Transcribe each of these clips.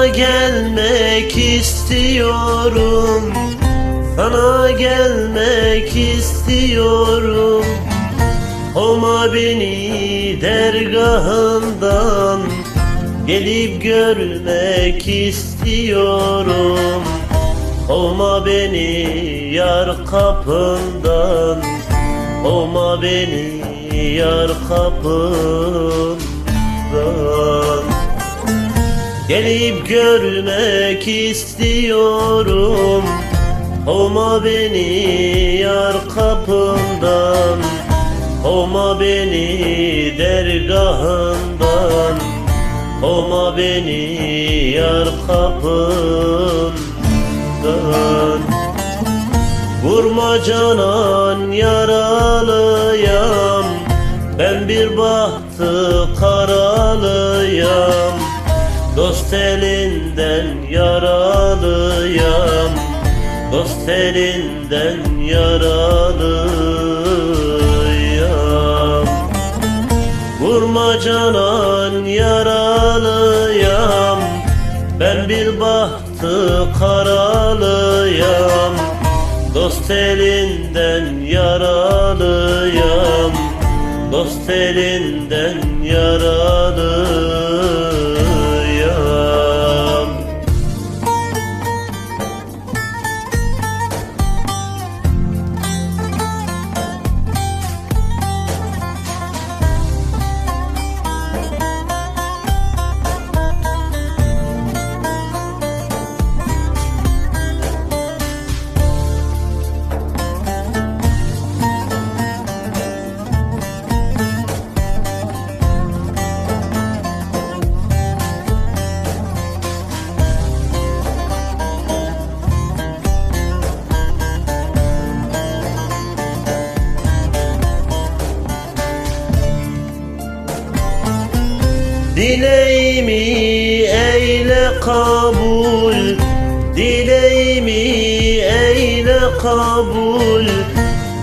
Sana gelmek istiyorum. Sana gelmek istiyorum. Olma beni dergahından Gelip görmek istiyorum. Olma beni yar kapından Olma beni yar kapından Gelip görmek istiyorum. Olma beni yar kapından. Olma beni dergahından. Olma beni yar kapından. Vurma canan yaralıyam. Ben bir bahtı karalıyam Dost elinden yaralıyam. Dost elinden yaralıyam. Vurma canan yaralıyam. Ben bir bahtı karalıyam. Dost elinden yaralıyam. Dost elinden yaralıyam Dileğimi eyle kabul Dileğimi eyle kabul.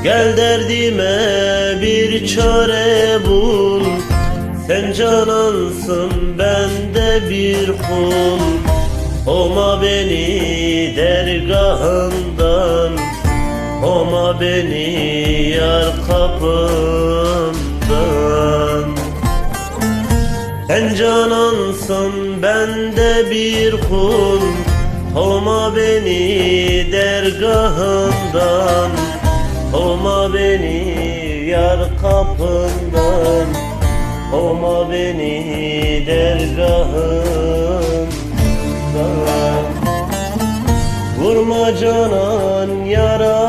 Gel derdime bir çare bul Sen canansın ben de bir kul. Olma beni dergahından Olma beni yar kapından canansın ben de bir kul. Olma beni dergahından Olma beni yar kapından. Olma beni dergahından. Vurma canan yaralıyam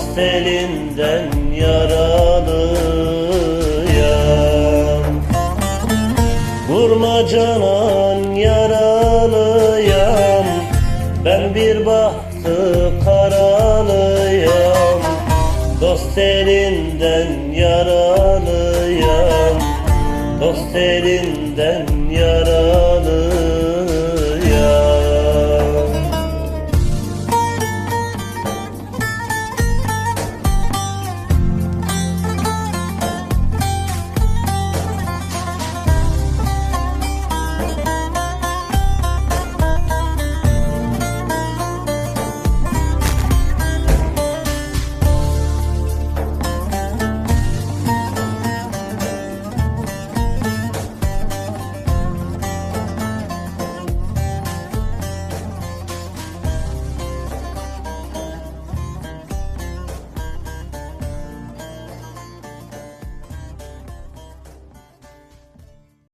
Dost elinden yaralıyam. Vurma canan yaralıyam. Ben bir bahtı karalıyam. Dost elinden yaralıyam. Dost elinden